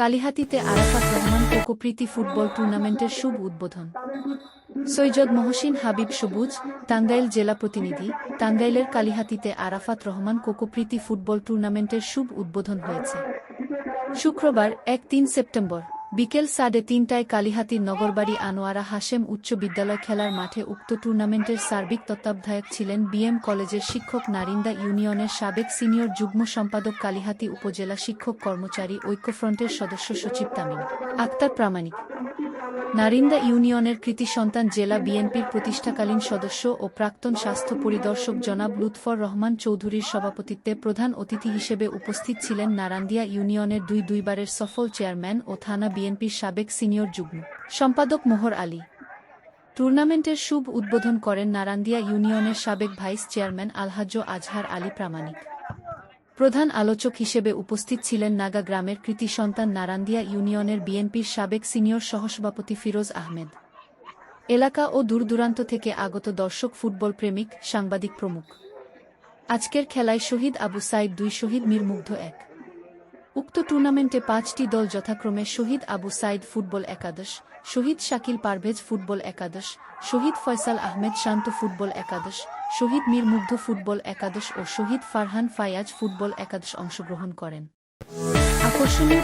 কালিহাতিতে আরাফাত রহমান কোকোপ্রীতি ফুটবল টুর্নামেন্টের শুভ উদ্বোধন। সৈয়দ মহসিন হাবিব সবুজ, টাঙ্গাইল জেলা প্রতিনিধি, টাঙ্গাইলের কালিহাতিতে আরাফাত রহমান কোকোপ্রীতি ফুটবল টুর্নামেন্টের শুভ উদ্বোধন হয়েছে। শুক্রবার, এক তিন সেপ্টেম্বর। বিকেল সাড়ে তিনটায় কালিহাতির নগরবাড়ি আনোয়ারা হাশেম উচ্চ বিদ্যালয় খেলার মাঠে উক্ত টুর্নামেন্টের সার্বিক তত্ত্বাবধায়ক ছিলেন বিএম কলেজের শিক্ষক নারিন্দা ইউনিয়নের সাবেক সিনিয়র যুগ্ম সম্পাদক কালিহাতি উপজেলা শিক্ষক কর্মচারী ঐক্যফ্রন্টের সদস্য সচিব তামিম আক্তার প্রামাণিক। নারিন্দা ইউনিয়নের কৃতি সন্তান জেলা বিএনপির প্রতিষ্ঠাকালীন সদস্য ও প্রাক্তন স্বাস্থ্য পরিদর্শক জনাব লুৎফর রহমান চৌধুরীর সভাপতিত্বে প্রধান অতিথি হিসেবে উপস্থিত ছিলেন নারান্দিয়া ইউনিয়নের দুই দুইবারের সফল চেয়ারম্যান ও থানা বিএনপির সাবেক সিনিয়র যুগ্ম সম্পাদক মোহর আলী। টুর্নামেন্টের শুভ উদ্বোধন করেন নারান্দিয়া ইউনিয়নের সাবেক ভাইস চেয়ারম্যান আলহাজ্য আজহার আলী প্রামাণিক। প্রধান আলোচক হিসেবে উপস্থিত ছিলেন নাগা গ্রামের কৃতি সন্তান নারান্দিয়া ইউনিয়নের বিএনপির সাবেক সিনিয়র সহসভাপতি ফিরোজ আহমেদ। এলাকা ও দূরদূরান্ত থেকে আগত দর্শক, ফুটবল প্রেমিক, সাংবাদিক প্রমুখ। আজকের খেলায় শহীদ আবু সাইদ দুই শহীদ, মীর মুগ্ধ এক। উক্ত টুর্নামেন্টে পাঁচটি দল যথাক্রমে শহীদ আবু সাইদ ফুটবল একাদশ, শহীদ শাকিল পারভেজ ফুটবল একাদশ, শহীদ ফয়সাল আহমেদ শান্ত ফুটবল একাদশ, শহীদ মীর মুগ্ধ ফুটবল একাদশ ও শহীদ ফারহান ফায়াজ ফুটবল একাদশ অংশগ্রহণ করেন। আকর্ষণীয়